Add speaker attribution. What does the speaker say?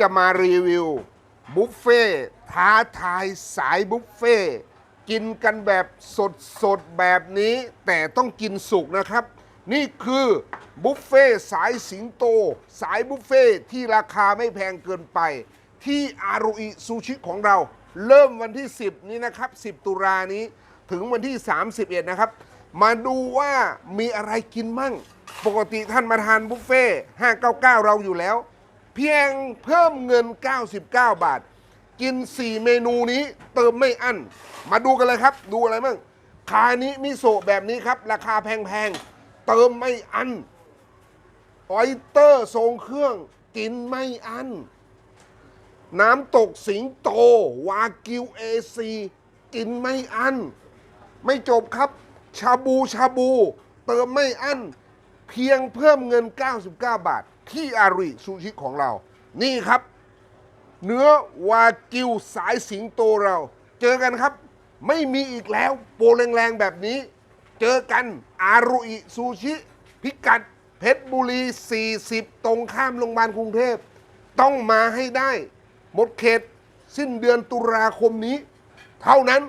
Speaker 1: จะมารีวิวบุฟเฟ่ท้าทายสายบุฟเฟ่กินกันแบบสดๆแบบนี้ แต่ต้องกินสุกนะครับ นี่คือบุฟเฟ่สายสิงโต สายบุฟเฟ่ที่ราคาไม่แพงเกินไป ที่อารุอิซูชิของเรา เริ่มวันที่ 10 นี้นะครับ 10 ตุลานี้ถึงวันที่ 31 นะครับ มาดูว่ามีอะไรกินมั่ง ปกติท่านมาทานบุฟเฟ่599 เราอยู่แล้ว พียงเพิ่มเงิน 99 บาท กิน 4 เมนูนี้เติมไม่อั้น มาดูกันเลยครับ ดูอะไรบ้างคานิมิโซะแบบนี้ครับ ราคาแพงๆ เติมไม่อั้นออยเตอร์ทรงเครื่องกินไม่อั้น น้ำตกสิงโต วากิวเอซีกินไม่อั้น ไม่จบครับ ชาบูชาบู เติมไม่อั้น เพียงเพิ่มเงิน 99 บาท ที่อาริซูชิของเรา นี่ครับ เนื้อวากิวสายสิงโตเรา เจอกันครับ ไม่มีอีกแล้วโปรแรงๆแบบนี้ เจอกันอารุอิซูชิ พิกัดเพชรบุรี 40 ตรงข้ามโรงพยาบาลกรุงเทพ ต้องมาให้ได้ หมดเขตสิ้นเดือนตุลาคมนี้ เท่านั้น